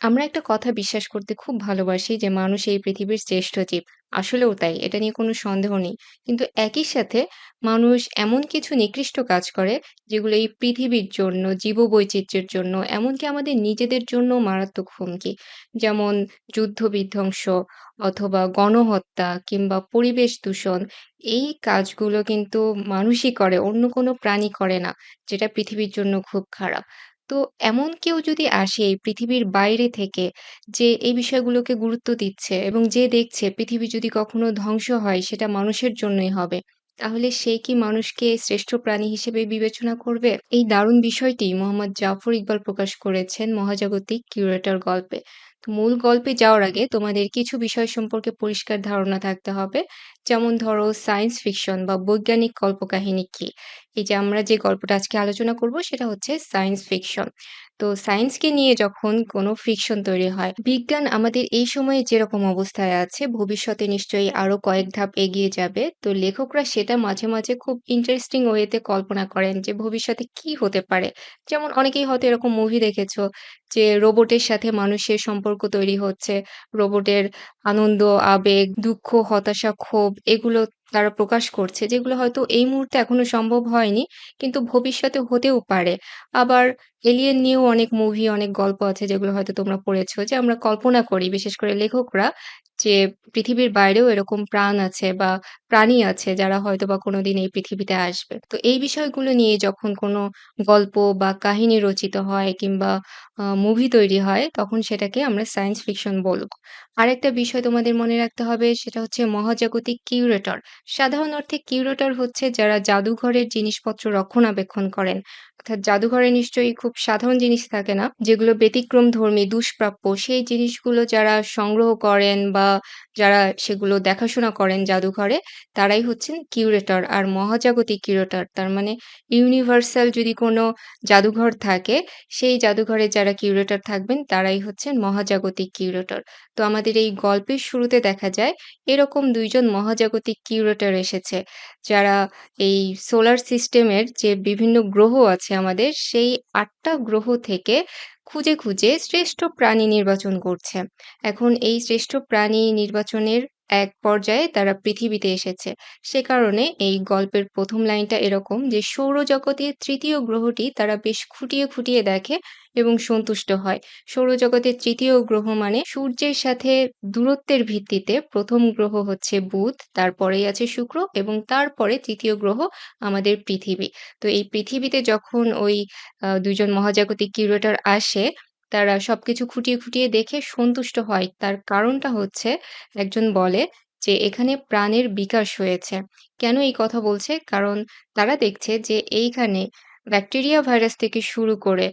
আমরা একটা কথা বিশ্বাস করতে খুব ভালোবাসি যে মানুষ এই পৃথিবীর শ্রেষ্ঠ জীব। আসলেও তাই। এটা নিয়ে কোনো সন্দেহ নেই। কিন্তু একই সাথে মানুষ এমন কিছু নিকৃষ্ট কাজ করে যেগুলো এই পৃথিবীর জন্য, জীববৈচিত্র্যের জন্য এমনকি আমাদের নিজেদের জন্য মারাত্মক হুমকি। যেমন যুদ্ধ-বিধ্বংস অথবা গণহত্যা কিংবা পরিবেশ দূষণ। এই কাজগুলো কিন্তু মানুষই করে, অন্য কোনো প্রাণী করে না। যেটা পৃথিবীর জন্য খুব খারাপ। তো এমন কেউ যদি আসে এই পৃথিবীর বাইরে থেকে যে এই বিষয়গুলোকে গুরুত্ব দিচ্ছে এবং যে দেখছে পৃথিবী যদি কখনো ধ্বংস হয় সেটা মানুষের জন্যই হবে। তাহলে সে কি মানুষকে শ্রেষ্ঠ প্রাণী হিসেবে বিবেচনা করবে? এই দারুণ বিষয়টি মোহাম্মদ জাফর ইকবাল প্রকাশ করেছেন মহাজাগতিক কিউরেটর গল্পে। মূল গল্পে যাওয়ার আগে তোমাদের কিছু বিষয় সম্পর্কে পরিষ্কার ধারণা থাকতে হবে। যেমন ধরো সায়েন্স ফিকশন বা বৈজ্ঞানিক কল্পকাহিনী কি? এই যে আমরা যে গল্পটা আজকে আলোচনা করব সেটা হচ্ছে সায়েন্স ফিকশন। তো সায়েন্সকে নিয়ে যখন কোনো ফিকশন তৈরি হয়, বিজ্ঞান আমাদের এই সময়ে যেরকম অবস্থায় আছে ভবিষ্যতে নিশ্চয়ই আরও কয়েক ধাপ এগিয়ে যাবে। তো লেখকরা সেটা মাঝে, মাঝে খুব ইন্টারেস্টিং ওয়েতে কল্পনা করেন যে ভবিষ্যতে কি হতে পারে। যেমন অনেকেই হয়তো এরকম মুভি দেখেছ যে রোবটের সাথে মানুষের সম্পর্ক তৈরি হচ্ছে। রোবটের আনন্দ, আবেগ, দুঃখ, হতাশা, ক্ষোভ এগুলো তারা প্রকাশ করছে যেগুলো হয়তো এই মুহূর্তে এখনও সম্ভব হয়নি কিন্তু ভবিষ্যতে হতেও পারে। আবার এলিয়েন নিয়েও অনেক মুভি, অনেক গল্প আছে যেগুলো হয়তো তোমরা পড়েছো যে আমরা কল্পনা করি বিশেষ করে লেখকরা যে পৃথিবীর বাইরেও এরকম প্রাণ আছে বা প্রাণী আছে যারা হয়তোবা কোনোদিন এই পৃথিবীতে আসবে। তো এই বিষয়গুলো নিয়ে যখন কোনো গল্প বা কাহিনী রচিত হয় কিংবা মুভি তৈরি হয় তখন সেটাকে আমরা সায়েন্স ফিকশন বলব। আরেকটা বিষয় তোমাদের মনে রাখতে হবে সেটা হচ্ছে মহাজাগতিক কিউরেটর। সাধারণ অর্থে কিউরেটর হচ্ছে যারা জাদুঘরের জিনিসপত্র রক্ষণাবেক্ষণ করেন। অর্থাৎ জাদুঘরে নিশ্চয়ই খুব সাধারণ জিনিস থাকে না যেগুলো ব্যতিক্রমধর্মী, দুষ্প্রাপ্য সেই জিনিসগুলো যারা সংগ্রহ করেন বা যারা সেগুলো দেখাশোনা করেন জাদুঘরে তারাই হচ্ছেন কিউরেটর। আর মহাজাগতিক কিউরেটর তার মানে ইউনিভার্সাল যদি কোনো জাদুঘর থাকে সেই জাদুঘরে যারা কিউরেটর থাকবেন তারাই হচ্ছেন মহাজাগতিক কিউরেটর। তো আমাদের এই গল্পের শুরুতে দেখা যায় এরকম দুইজন মহাজাগতিক কিউরেটর এসেছে। যারা এই সোলার সিস্টেমের যে বিভিন্ন গ্রহ আছে আমাদের সেই আটটা গ্রহ থেকে খুঁজে, খুঁজে শ্রেষ্ঠ প্রাণী নির্বাচন করছে। এখন এই শ্রেষ্ঠ প্রাণী নির্বাচনের এক পর্যায়ে তারা পৃথিবীতে এসেছে। সে কারণে এই গল্পের প্রথম লাইনটা এরকম যে সৌরজগতের তৃতীয় গ্রহটি তারা বেশ খুঁটিয়ে, খুঁটিয়ে দেখে এবং সন্তুষ্ট হয়। সৌরজগতের তৃতীয় গ্রহ মানে সূর্যের সাথে দূরত্বের ভিত্তিতে প্রথম গ্রহ হচ্ছে বুধ, তারপরেই আছে শুক্র এবং তারপরে তৃতীয় গ্রহ আমাদের পৃথিবী। তো এই পৃথিবীতে যখন ওই আ ২ জন মহাজাগতিক কিউরেটর আসে তারা সবকিছু খুঁটিয়ে, খুঁটিয়ে দেখে সন্তুষ্ট হয়। তার কারণটা হচ্ছে একজন বলে যে এখানে প্রাণের বিকাশ হয়েছে। কেন এই কথা বলছে? কারণ তারা দেখছে যে এইখানে ব্যাকটেরিয়া ভাইরাস থেকে শুরু করে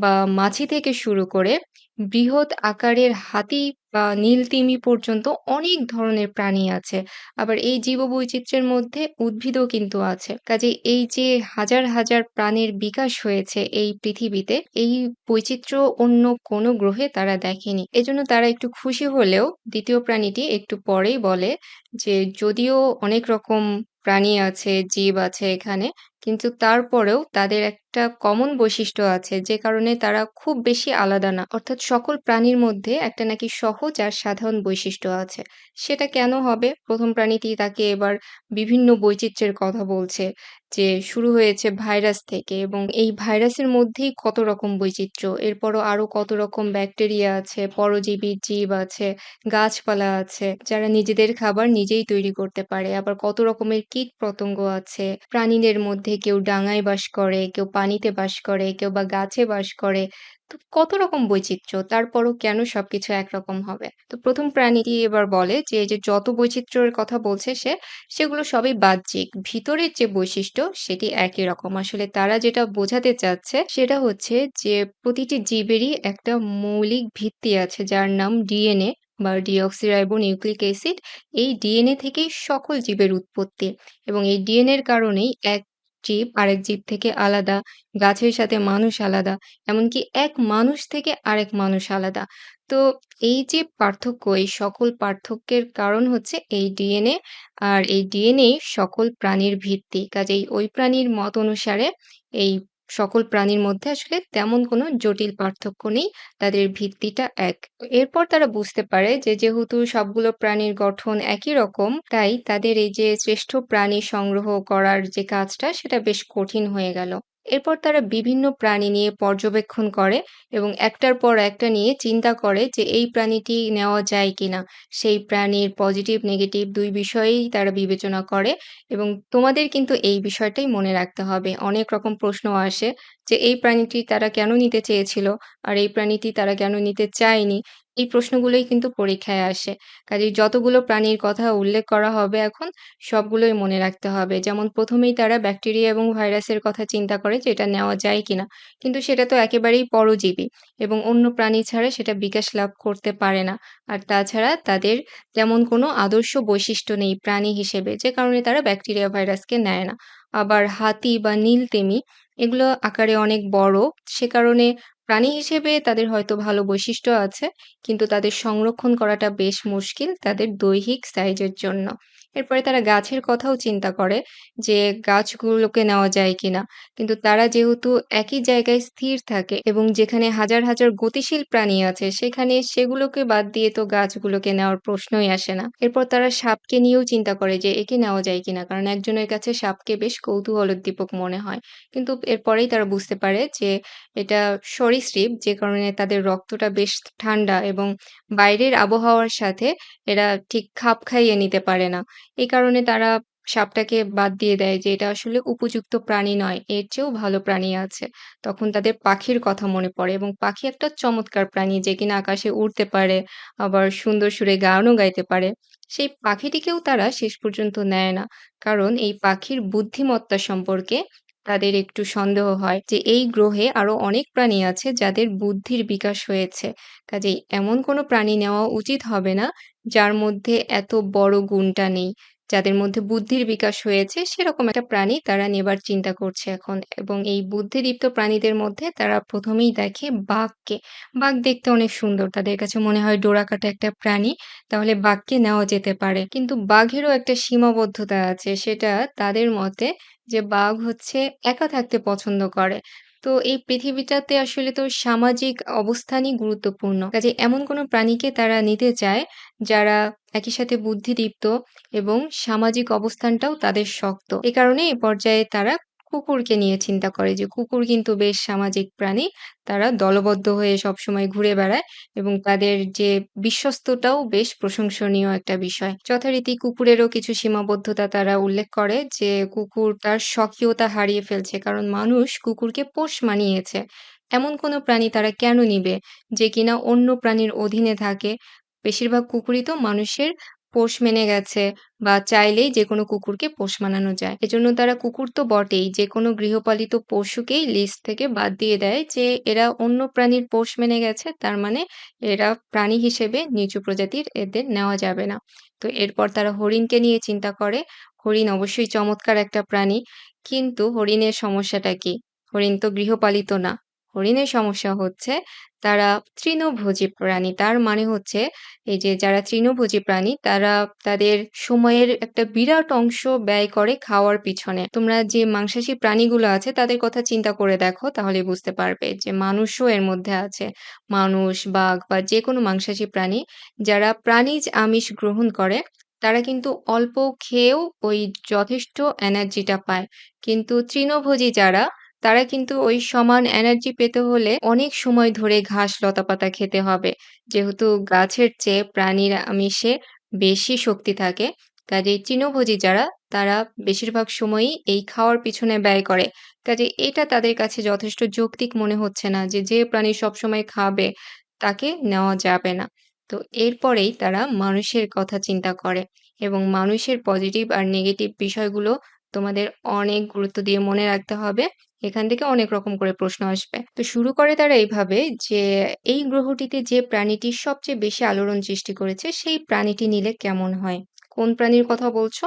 বা মাছি থেকে শুরু করে বৃহৎ আকারের হাতি বা নীল তিমি পর্যন্ত অনেক ধরনের প্রাণী আছে। আবার এই জীববৈচিত্র্যের মধ্যে উদ্ভিদও কিন্তু আছে। কাজে এই যে হাজার, হাজার প্রাণের বিকাশ হয়েছে এই পৃথিবীতে, এই বৈচিত্র্য অন্য কোনো গ্রহে তারা দেখেনি। এজন্য তারা একটু খুশি হলেও দ্বিতীয় প্রাণীটি একটু পরেই বলে যে যদিও অনেক রকম প্রাণী আছে, জীব আছে এখানে কিন্তু তারপরেও তাদের একটা কমন বৈশিষ্ট্য আছে যে কারণে তারা খুব বেশি আলাদা না। অর্থাৎ সকল প্রাণীর মধ্যে একটা নাকি সহজ আর সাধারণ বৈশিষ্ট্য আছে। সেটা কেন হবে? প্রথম প্রাণীটি তাকে এবার বিভিন্ন বৈচিত্র্যের কথা বলছে যে শুরু হয়েছে ভাইরাস থেকে এবং এই ভাইরাসের মধ্যেই কত রকম বৈচিত্র্য। এরপরও আরও কত রকম ব্যাকটেরিয়া আছে, পরজীবী জীব আছে, গাছপালা আছে যারা নিজেদের খাবার নিজেই তৈরি করতে পারে। আবার কত রকমের কীট-পতঙ্গ আছে। প্রাণীদের মধ্যে কেউ ডাঙায় বাস করে, কেউ পানিতে বাস করে, কেউ বা গাছে বাস করে। তো কত রকম বৈচিত্র্য। তারপরও কেন সবকিছু একরকম হবে? তো প্রথম প্রাণীটি এবার বলে যে যে যত বৈচিত্র্যের কথা বলছে সে, সেগুলো সবই বাহ্যিক। ভিতরের যে বৈশিষ্ট্য সেটি একই রকম। আসলে তারা যেটা বোঝাতে চাচ্ছে সেটা হচ্ছে যে প্রতিটি জীবেরই একটা মৌলিক ভিত্তি আছে যার নাম ডিএনএ বা ডিঅক্সিরাইবো নিউক্লিক অ্যাসিড। এই ডিএনএ থেকেই সকল জীবের উৎপত্তি এবং এই ডিএনএর কারণেই এক জীব আরেক জীব থেকে আলাদা, গাছের সাথে মানুষ আলাদা, এমনকি এক মানুষ থেকে আরেক মানুষ আলাদা। তো এই যে পার্থক্য, এই সকল পার্থক্যের কারণ হচ্ছে এই ডিএনএ আর এই ডিএনএ সকল প্রাণীর ভিত্তি। কাজেই ওই প্রাণীর মত অনুসারে এই সকল প্রাণীর মধ্যে আসলে তেমন কোনো জটিল পার্থক্য নেই। তাদের ভিত্তিটা এক। এরপর তারা বুঝতে পারে যে যেহেতু সবগুলো প্রাণীর গঠন একই রকম, তাই তাদের এই যে শ্রেষ্ঠ প্রাণী সংগ্রহ করার যে কাজটা সেটা বেশ কঠিন হয়ে গেল। এরপর তারা বিভিন্ন প্রাণী নিয়ে পর্যবেক্ষণ করে এবং একটার পর একটা নিয়ে চিন্তা করে যে এই প্রাণীটি নেওয়া যায় কিনা। সেই প্রাণীর পজিটিভ নেগেটিভ দুই বিষয়েই তারা বিবেচনা করে এবং তোমাদের কিন্তু এই বিষয়টাই মনে রাখতে হবে। অনেক রকম প্রশ্ন আসে যে এই প্রাণীটি তারা কেন নিতে চেয়েছিল? আর এই প্রাণীটি তারা কেন নিতে চায়নি? এই প্রশ্নগুলোই কিন্তু পরীক্ষায় আসে। কাজেই যতগুলো প্রাণীর কথা উল্লেখ করা হবে এখন, সবগুলোই মনে রাখতে হবে। যেমন ১ম এই তারা ব্যাকটেরিয়া এবং ভাইরাসের কথা চিন্তা করে যে এটা নেওয়া যায় কিনা? কিন্তু সেটা তো একেবারেই পরজীবী এবং অন্য প্রাণী ছাড়া সেটা বিকাশ লাভ করতে পারে না। আর তাছাড়া তাদের তেমন কোনো আদর্শ বৈশিষ্ট্য নেই প্রাণী হিসেবে, যে কারণে তারা ব্যাকটেরিয়া ভাইরাসকে নেয় না। আবার হাতি বা নীল-তিমি এগুলো আকারে অনেক বড়। সে কারণে প্রাণী হিসেবে তাদের হয়তো ভালো বৈশিষ্ট্য আছে। কিন্তু তাদের সংরক্ষণ করাটা বেশ মুশকিল তাদের দৈহিক সাইজের জন্য। এরপরে তারা গাছের কথাও চিন্তা করে যে গাছগুলোকে নেওয়া যায় কিনা? কিন্তু তারা যেহেতু একই জায়গায় স্থির থাকে এবং যেখানে হাজার, হাজার গতিশীল প্রাণী আছে সেখানে সেগুলোকে বাদ দিয়ে তো গাছগুলোকে নেওয়ার প্রশ্নই আসে না। এরপর তারা সাপকে নিয়েও চিন্তা করে যে একে নেওয়া যায় কিনা? কারণ একজনের কাছে সাপকে বেশ কৌতূহলোদ্দীপক মনে হয়। কিন্তু এরপরেই তারা বুঝতে পারে যে এটা সরীসৃপ যে কারণে তাদের রক্তটা বেশ ঠান্ডা এবং বাইরের আবহাওয়ার সাথে এরা ঠিক খাপ খাইয়ে নিতে পারে না। এই কারণে তারা সাপটাকে বাদ দিয়ে দেয় যে এটা আসলে উপযুক্ত প্রাণী নয়। এর চেয়েও ভালো প্রাণী আছে। তখন তাদের পাখির কথা মনে পড়ে এবং পাখি একটা চমৎকার প্রাণী যে কিনা আকাশে উড়তে পারে, আবার সুন্দর সুরে গানও গাইতে পারে। সেই পাখিটিকেও তারা শেষ পর্যন্ত নেয় না। কারণ এই পাখির বুদ্ধিমত্তা সম্পর্কে তাদের একটু সন্দেহ হয় যে এই গ্রহে আরও অনেক প্রাণী আছে যাদের বুদ্ধির বিকাশ হয়েছে। কাজেই এমন কোনো প্রাণী নেওয়া উচিত হবে না, যার মধ্যে এত বড় গুণটা নেই। যাদের মধ্যে বুদ্ধির বিকাশ হয়েছে, সেরকম একটা প্রাণী তারা নেবার চিন্তা করছে এখন এবং এই বুদ্ধিদীপ্ত প্রাণীদের মধ্যে তারা প্রথমেই দেখে বাঘকে। বাঘ দেখতে অনেক সুন্দর। তাদের কাছে মনে হয় ডোরাকাটা একটা প্রাণী। তাহলে বাঘকে নেওয়া যেতে পারে। কিন্তু বাঘেরও একটা সীমাবদ্ধতা আছে। সেটা তাদের মতে যে বাঘ হচ্ছে একা থাকতে পছন্দ করে। তো এই পৃথিবীটাতে আসলে তো সামাজিক অবস্থানই গুরুত্বপূর্ণ। কাজে এমন কোনো প্রাণীকে তারা নিতে চায় যারা একই সাথে বুদ্ধিদীপ্ত এবং সামাজিক অবস্থানটাও তাদের শক্ত। এ কারণে এ পর্যায়ে তারা কুকুরকে নিয়ে চিন্তা করে যে কুকুর কিন্তু বেশ সামাজিক প্রাণী। তারা দলবদ্ধ হয়ে সবসময় ঘুরে বেড়ায় এবং তাদের যে বিশ্বস্ততাও বেশ প্রশংসনীয় একটা বিষয়। যথারীতি কুকুরেরও কিছু সীমাবদ্ধতা তারা উল্লেখ করে যে কুকুর তার স্বকীয়তা হারিয়ে ফেলছে। কারণ মানুষ কুকুরকে পোষ মানিয়েছে। এমন কোনো প্রাণী তারা কেন নিবে যে কিনা অন্য প্রাণীর অধীনে থাকে? বেশিরভাগ কুকুরই তো মানুষের পোষ মেনে গেছে বা চাইলেই যে কোনো কুকুরকে পোষ মানানো যায়। এজন্য তারা কুকুর তো বটেই যে কোনো গৃহপালিত পশুকেই লিস্ট থেকে বাদ দিয়ে দেয় যে এরা অন্য প্রাণীর পোষ মেনে গেছে, তার মানে এরা প্রাণী হিসেবে নিচু প্রজাতির এদের নেওয়া যাবে না। তো এরপর তারা হরিণকে নিয়ে চিন্তা করে। হরিণ অবশ্যই চমৎকার একটা প্রাণী। কিন্তু হরিণের সমস্যাটা কি? হরিণ তো গৃহপালিত না। হরিণের সমস্যা হচ্ছে তারা তৃণভোজী প্রাণী। তার মানে হচ্ছে এই যে যারা তৃণভোজী প্রাণী তারা তাদের সময়ের একটা বিরাট অংশ ব্যয় করে খাওয়ার পিছনে। তোমরা যে মাংসাশী প্রাণীগুলো আছে তাদের কথা চিন্তা করে দেখো তাহলে বুঝতে পারবে যে মানুষও এর মধ্যে আছে। মানুষ, বাঘ বা যে কোনো মাংসাশী প্রাণী যারা প্রাণীজ আমিষ গ্রহণ করে তারা কিন্তু অল্প খেয়েও ওই যথেষ্ট এনার্জিটা পায়। কিন্তু তৃণভোজী যারা তারা কিন্তু ওই সমান এনার্জি পেতে হলে অনেক সময় ধরে ঘাস লতাপাতা খেতে হবে। যেহেতু গাছের চেয়ে প্রাণীর আমিষে বেশি শক্তি থাকে। কাজেই তৃণভোজী যারা তারা বেশিরভাগ সময়ই এই খাওয়ার পিছনে ব্যয় করে। কাজেই এটা তাদের কাছে যথেষ্ট যৌক্তিক মনে হচ্ছে না যে, যে প্রাণী সবসময় খাবে তাকে নেওয়া যাবে না। তো এরপরেই তারা মানুষের কথা চিন্তা করে এবং মানুষের পজিটিভ আর নেগেটিভ বিষয়গুলো তোমাদের অনেক গুরুত্ব দিয়ে মনে রাখতে হবে। এখান থেকে অনেক রকম করে প্রশ্ন আসবে। তো শুরু করে তারা এইভাবে যে এই গ্রহটিতে যে প্রাণীটি সবচেয়ে বেশি আলোড়ন সৃষ্টি করেছে সেই প্রাণীটি নিলে কেমন হয়? কোন প্রাণীর কথা বলছো?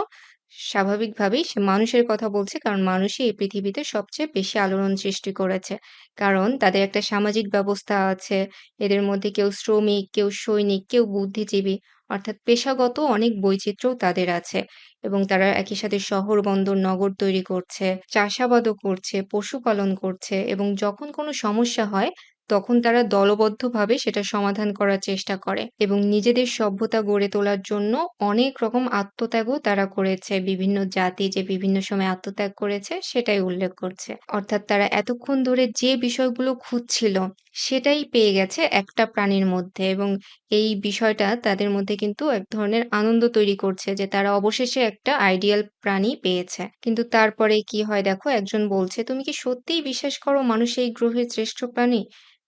স্বাভাবিকভাবেই সে মানুষের কথা বলছে কারণ মানুষই এই পৃথিবীতে সবচেয়ে বেশি আলোড়ন সৃষ্টি করেছে। কারণ তাদের একটা সামাজিক ব্যবস্থা আছে। এদের মধ্যে কেউ শ্রমিক, কেউ সৈনিক, কেউ বুদ্ধিজীবী অর্থাৎ পেশাগত অনেক বৈচিত্র্যও তাদের আছে এবং তারা একই সাথে শহর, বন্দর, নগর তৈরি করছে, চাষাবাদও করছে, পশুপালন করছে এবং যখন কোনো সমস্যা হয় তখন তারা দলবদ্ধভাবে সেটা সমাধান করার চেষ্টা করে এবং নিজেদের সভ্যতা গড়ে তোলার জন্য অনেক রকম আত্মত্যাগও তারা করেছে। বিভিন্ন জাতি যে বিভিন্ন সময়ে আত্মত্যাগ করেছে সেটাই উল্লেখ করছে। অর্থাৎ তারা এতক্ষণ ধরে যে বিষয়গুলো খুঁজছিল সেটাই পেয়ে গেছে একটা প্রাণীর মধ্যে এবং এই বিষয়টা তাদের মধ্যে কিন্তু এক ধরনের আনন্দ তৈরি করছে যে তারা অবশেষে একটা আইডিয়াল প্রাণী পেয়েছে। কিন্তু তারপরে কি হয় দেখো একজন বলছে, "তুমি কি সত্যিই বিশ্বাস করো মানুষ এই গ্রহের শ্রেষ্ঠ প্রাণী?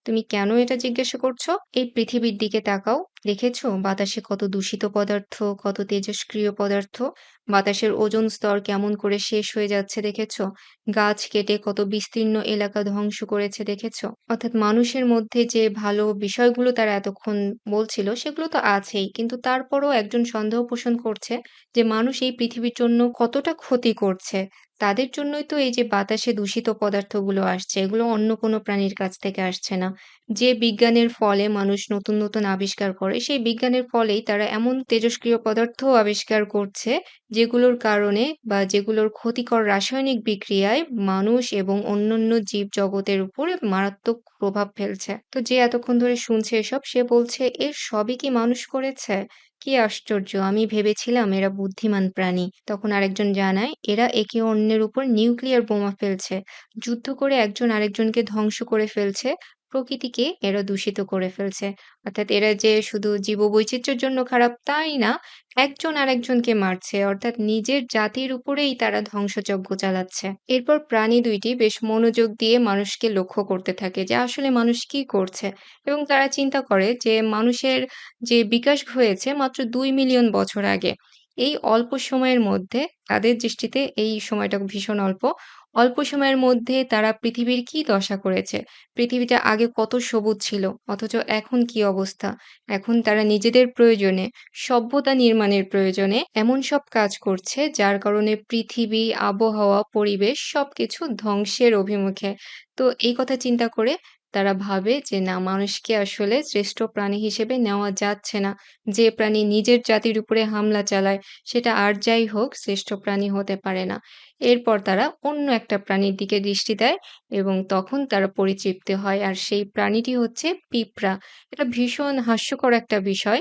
তুমি কেন এটা জিজ্ঞাসা করছ? এই পৃথিবীর দিকে তাকাও। দেখেছ বাতাসে কত দূষিত পদার্থ, কত তেজস্ক্রিয় পদার্থ? বাতাসের ওজন স্তর কেমন করে শেষ হয়ে যাচ্ছে দেখেছ? গাছ কেটে কত বিস্তীর্ণ এলাকা ধ্বংস করেছে দেখেছ?" অর্থাৎ মানুষের মধ্যে যে ভালো বিষয়গুলো তারা এতক্ষণ বলছিল সেগুলো তো আছেই। কিন্তু তারপরও একজন সন্দেহ পোষণ করছে যে মানুষ এই পৃথিবীর জন্য কতটা ক্ষতি করছে। তাদের জন্যই তো এই যে বাতাসে দূষিত পদার্থগুলো আসছে, এগুলো অন্য কোনো প্রাণীর কাছ থেকে আসছে না। যে বিজ্ঞানের ফলে মানুষ নতুন, নতুন আবিষ্কার করে, সেই বিজ্ঞানের ফলেই তারা এমন তেজস্ক্রিয় পদার্থও আবিষ্কার করছে, যেগুলোর কারণে বা যেগুলোর ক্ষতিকর রাসায়নিক বিক্রিয়ায় মানুষ এবং অন্যান্য জীবজগতের উপরে মারাত্মক প্রভাব ফেলছে। তো যে এতক্ষণ ধরে শুনছে এসব, সে বলছে, "এর সবই কি মানুষ করেছে? কি আশ্চর্য! আমি ভেবেছিলাম এরা বুদ্ধিমান প্রাণী।" তখন আরেকজন জানায়, "এরা একে অন্যের উপর নিউক্লিয়ার বোমা ফেলছে। যুদ্ধ করে একজন আরেকজনকে ধ্বংস করে ফেলছে। প্রকৃতিকে এরা দূষিত করে ফেলছে। অর্থাৎ এরা যে শুধু জীববৈচিত্র্যের জন্য খারাপ তাই না, একজন আরেকজনকে মারছে। অর্থাৎ নিজের জাতির উপরেই তারা ধ্বংসযজ্ঞ চালাচ্ছে।" এরপর প্রাণী দুইটি বেশ মনোযোগ দিয়ে মানুষকে লক্ষ্য করতে থাকে যে আসলে মানুষ কি করছে এবং তারা চিন্তা করে যে মানুষের যে বিকাশ হয়েছে মাত্র দুই মিলিয়ন বছর আগে। এই অল্প সময়ের মধ্যে তাদের দৃষ্টিতে এই সময়টা ভীষণ অল্প। অল্প সময়ের মধ্যে তারা পৃথিবীর কি দশা করেছে? পৃথিবীটা আগে কত সবুজ ছিল, অথচ এখন কি অবস্থা? এখন তারা নিজেদের প্রয়োজনে, সভ্যতা নির্মাণের প্রয়োজনে এমন সব কাজ করছে যার কারণে পৃথিবী, আবহাওয়া, পরিবেশ সবকিছু ধ্বংসের অভিমুখে। তো এই কথা চিন্তা করে তারা ভাবে যে, না, মানুষকে আসলে শ্রেষ্ঠ প্রাণী হিসেবে নেওয়া যাচ্ছে না। যে প্রাণী নিজের জাতির উপরে হামলা চালায়, সেটা আর যাই হোক শ্রেষ্ঠ প্রাণী হতে পারে না। এরপর তারা অন্য একটা প্রাণীর দিকে দৃষ্টি দেয় এবং তখন তারা পরিতৃপ্ত হয়। আর সেই প্রাণীটি হচ্ছে পিঁপড়া। এটা ভীষণ হাস্যকর একটা বিষয়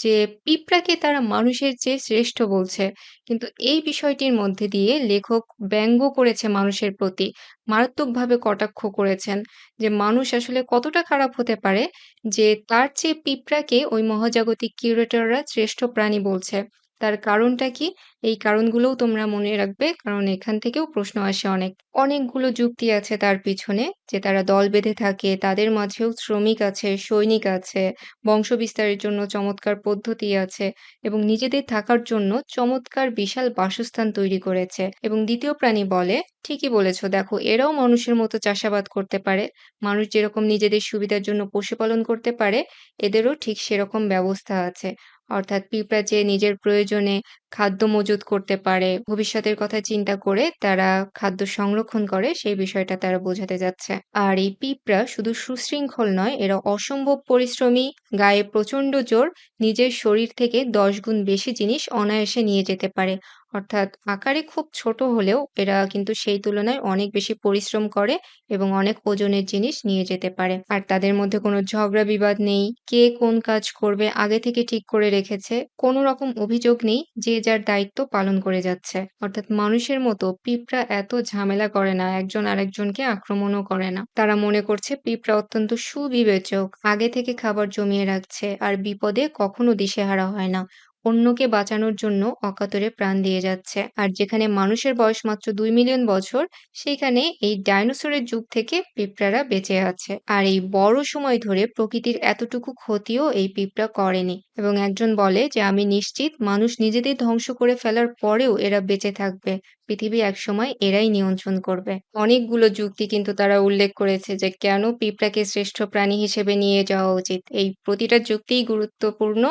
যে পিঁপড়াকে তারা মানুষের চেয়ে শ্রেষ্ঠ বলছে। কিন্তু এই বিষয়টির মধ্যে দিয়ে লেখক ব্যঙ্গ করেছে মানুষের প্রতি। মারাত্মকভাবে কটাক্ষ করেছেন যে মানুষ আসলে কতটা খারাপ হতে পারে, যে তার চেয়ে পিঁপড়াকে ওই মহাজাগতিক কিউরেটররা শ্রেষ্ঠ প্রাণী বলছে। তার কারণটা কি? এই কারণগুলোও তোমরা মনে রাখবে কারণ এখান থেকেও প্রশ্ন আসে অনেক। অনেকগুলো যুক্তি আছে তার পিছনে যে তারা দল বেঁধে থাকে, তাদের মাঝেও শ্রমিক আছে, সৈনিক আছে, বংশ বিস্তারের জন্য চমৎকার পদ্ধতি আছে এবং নিজেদের থাকার জন্য চমৎকার বিশাল বাসস্থান তৈরি করেছে এবং দ্বিতীয় প্রাণী বলে, "ঠিকই বলেছ দেখো এরাও মানুষের মতো চাষাবাদ করতে পারে। মানুষ যেরকম নিজেদের সুবিধার জন্য পশুপালন করতে পারে, এদেরও ঠিক সেরকম ব্যবস্থা আছে।" অর্থাৎ পিঁপড়া যে নিজের প্রয়োজনে খাদ্য মজুত করতে পারে, ভবিষ্যতের কথা চিন্তা করে তারা খাদ্য সংরক্ষণ করে সেই বিষয়টা তারা বোঝাতে যাচ্ছে। আর এই পিঁপড়া শুধু সুশৃঙ্খল নয়, এরা অসম্ভব পরিশ্রমী, গায়ে প্রচণ্ড জোর, নিজের শরীর থেকে ১০ গুণ বেশি জিনিস অনায়াসে নিয়ে যেতে পারে। অর্থাৎ আকারে খুব ছোট হলেও এরা কিন্তু সেই তুলনায় অনেক বেশি পরিশ্রম করে এবং অনেক ওজনের জিনিস নিয়ে যেতে পারে। আর তাদের মধ্যে কোনো ঝগড়া বিবাদ নেই। কে কোন কাজ করবে আগে থেকে ঠিক করে রেখেছে। কোনো রকম অভিযোগ নেই। যে যার দায়িত্ব পালন করে যাচ্ছে। অর্থাৎ মানুষের মতো পিঁপড়া এত ঝামেলা করে না, একজন আরেকজনকে আক্রমণও করে না। তারা মনে করছে পিঁপড়া অত্যন্ত সুবিবেচক, আগে থেকে খাবার জমিয়ে রাখছে আর বিপদে কখনো দিশেহারা হয় না। অন্যকে বাঁচানোর জন্য অকাতরে প্রাণ দিয়ে যাচ্ছে। আর যেখানে মানুষের বয়স মাত্র দুই মিলিয়ন বছর, সেইখানে এই ডাইনোসরের যুগ থেকে পিঁপড়ারা বেঁচে আছে। আর এই বড় সময় ধরে প্রকৃতির এতটুকু ক্ষতিও এই পিঁপড়া করেনি। এবং একজন বলে যে, "আমি নিশ্চিত মানুষ নিজেদের ধ্বংস করে ফেলার পরেও এরা বেঁচে থাকবে। পৃথিবী একসময় এরাই নিয়ন্ত্রণ করবে। অনেকগুলো যুক্তি কিন্তু তারা উল্লেখ করেছে যে কেন পিঁপড়াকে শ্রেষ্ঠ প্রাণী হিসেবে নিয়ে যাওয়া উচিত। এই প্রতিটা যুক্তিই গুরুত্বপূর্ণ।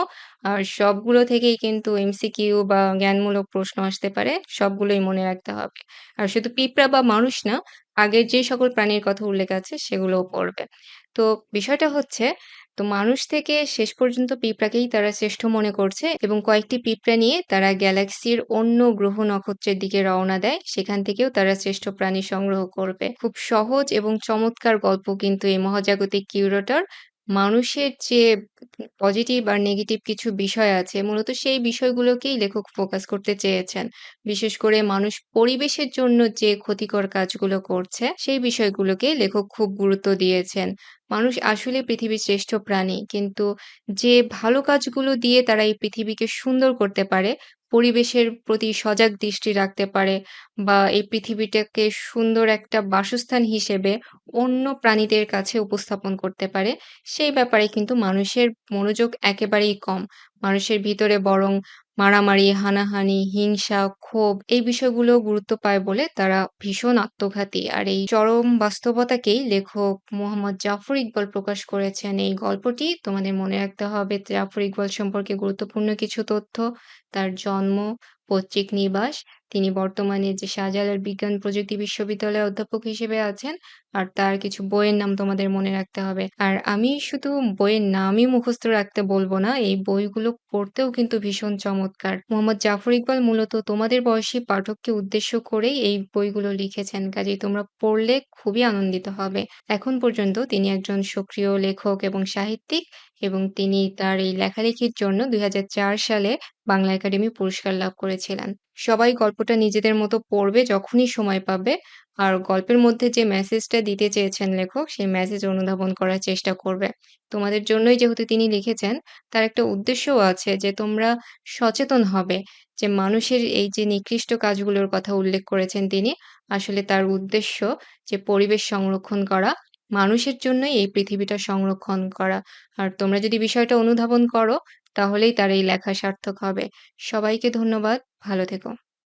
আর সবগুলো থেকেই কিন্তু এমসিকিউ বা জ্ঞানমূলক প্রশ্ন আসতে পারে। সবগুলোই মনে রাখতে হবে। আর শুধু পিঁপড়া বা মানুষ না, আগের যে সকল প্রাণীর কথা উল্লেখ আছে সেগুলোও পড়বে। তো বিষয়টা হচ্ছে তো মানুষ থেকে শেষ পর্যন্ত পিঁপড়াকেই তারা শ্রেষ্ঠ মনে করছে এবং কয়েকটি পিঁপড়া নিয়ে তারা গ্যালাক্সির অন্য গ্রহ নক্ষত্রের দিকে রওনা দেয়। সেখান থেকেও তারা শ্রেষ্ঠ প্রাণী সংগ্রহ করবে। খুব সহজ এবং চমৎকার গল্প কিন্তু এই মহাজাগতিক কিউরেটর। মানুষের যে পজিটিভ আর নেগেটিভ কিছু বিষয় আছে মূলত সেই বিষয়গুলোকেই লেখক ফোকাস করতে চেয়েছেন। বিশেষ করে মানুষ পরিবেশের জন্য যে ক্ষতিকর কাজগুলো করছে সেই বিষয়গুলোকে লেখক খুব গুরুত্ব দিয়েছেন। মানুষ আসলে পৃথিবীর শ্রেষ্ঠ প্রাণী। কিন্তু যে ভালো কাজগুলো দিয়ে তারা এই পৃথিবীকে সুন্দর করতে পারে, পরিবেশের প্রতি সজাগ দৃষ্টি রাখতে পারে বা এই পৃথিবীটাকে সুন্দর একটা বাসস্থান হিসেবে অন্য প্রাণীদের কাছে উপস্থাপন করতে পারে, সেই ব্যাপারে কিন্তু মানুষের মনোযোগ একেবারেই কম। মানুষের ভিতরে বরং মারামারি, হানাহানি, হিংসা, ক্ষোভ এই বিষয়গুলো গুরুত্ব পায় বলে তারা ভীষণ আত্মঘাতী। আর এই চরম বাস্তবতাকেই লেখক মোহাম্মদ জাফর ইকবাল প্রকাশ করেছেন এই গল্পটি। তোমাদের মনে রাখতে হবে জাফর ইকবাল সম্পর্কে গুরুত্বপূর্ণ কিছু তথ্য, তার জন্ম, পৈতৃক নিবাস, তিনি বর্তমানে যে শাহজালাল বিজ্ঞান প্রযুক্তি বিশ্ববিদ্যালয়ে অধ্যাপক হিসেবে আছেন আর তার কিছু বইয়ের নাম তোমাদের মনে রাখতে হবে। আর আমি শুধু বইয়ের নামই মুখস্থ রাখতে বলব না, এই বইগুলো পড়তেও কিন্তু ভীষণ চমৎকার। মোহাম্মদ জাফর ইকবাল মূলত তোমাদের বয়সী পাঠককে উদ্দেশ্য করেই এই বইগুলো লিখেছেন। কাজেই তোমরা পড়লে খুবই আনন্দিত হবে। এখন পর্যন্ত তিনি একজন সক্রিয় লেখক এবং সাহিত্যিক এবং তিনি তার এই লেখালেখির জন্য ২০০৪ সালে বাংলা একাডেমি পুরস্কার লাভ করেছিলেন। সবাই গল্পটা নিজেদের মতো পড়বে যখনই সময় পাবে। আর গল্পের মধ্যে যে মেসেজটা দিতে চেয়েছেন লেখক, সেই মেসেজ অনুধাবন করার চেষ্টা করবে। তোমাদের জন্যই যেহেতু তিনি লিখেছেন, তার একটা উদ্দেশ্যও আছে যে তোমরা সচেতন হবে যে মানুষের এই যে নিকৃষ্ট কাজগুলোর কথা উল্লেখ করেছেন তিনি, আসলে তার উদ্দেশ্য যে পরিবেশ সংরক্ষণ করা, মানুষের জন্যই এই পৃথিবীটা সংরক্ষণ করা। আর তোমরা যদি বিষয়টা অনুধাবন করো, তাহলেই তার এই লেখা সার্থক হবে। সবাইকে ধন্যবাদ। ভালো থেকো।